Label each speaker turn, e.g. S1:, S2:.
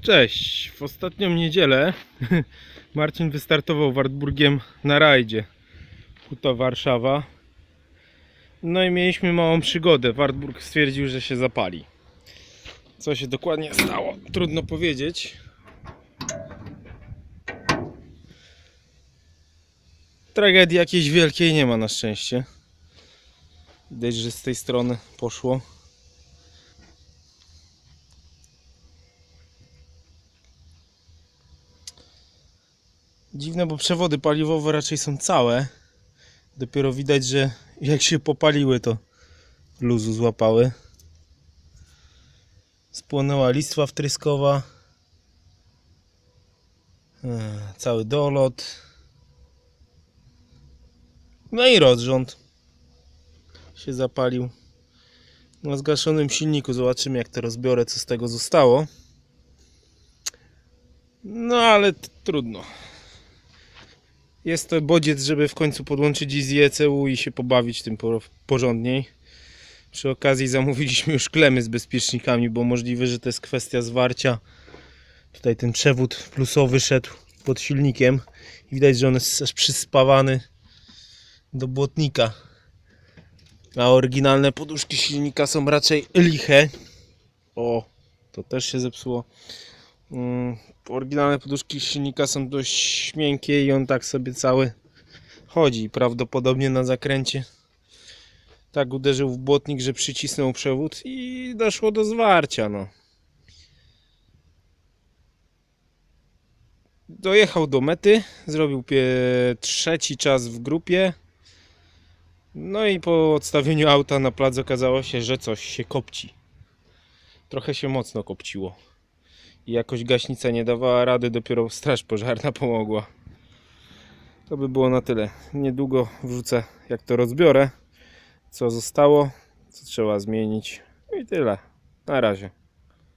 S1: Cześć! W ostatnią niedzielę Marcin wystartował Wartburgiem na rajdzie Huta Warszawa. No i mieliśmy małą przygodę. Wartburg stwierdził, że się zapali. Co się dokładnie stało? Trudno powiedzieć. Tragedii jakiejś wielkiej nie ma na szczęście. Widać, że z tej strony poszło. Dziwne, bo przewody paliwowe raczej są całe. Dopiero widać, że jak się popaliły, to luzu złapały. Spłonęła listwa wtryskowa. E, Cały dolot. No i rozrząd się zapalił. Na zgaszonym silniku zobaczymy jak to rozbiorę, co z tego zostało. No ale trudno. Jest to bodziec, żeby w końcu podłączyć z ECU i się pobawić tym por- porządniej. Przy okazji zamówiliśmy już klemy z bezpiecznikami, bo możliwe, że to jest kwestia zwarcia. Tutaj ten przewód plusowy szedł pod silnikiem. Widać, że on jest aż przyspawany do błotnika. A oryginalne poduszki silnika są raczej liche. O, to też się zepsuło. Mm, Oryginalne poduszki silnika są dość miękkie i on tak sobie cały chodzi. Prawdopodobnie na zakręcie tak uderzył w błotnik, że przycisnął przewód i doszło do zwarcia. No. Dojechał do mety, zrobił trzeci czas w grupie. No i po odstawieniu auta na plac okazało się, że coś się kopci. Trochę się mocno kopciło. I jakoś gaśnica nie dawała rady, dopiero straż pożarna pomogła. To by było na tyle. Niedługo wrzucę jak to rozbiorę, co zostało, co trzeba zmienić. I tyle. Na razie.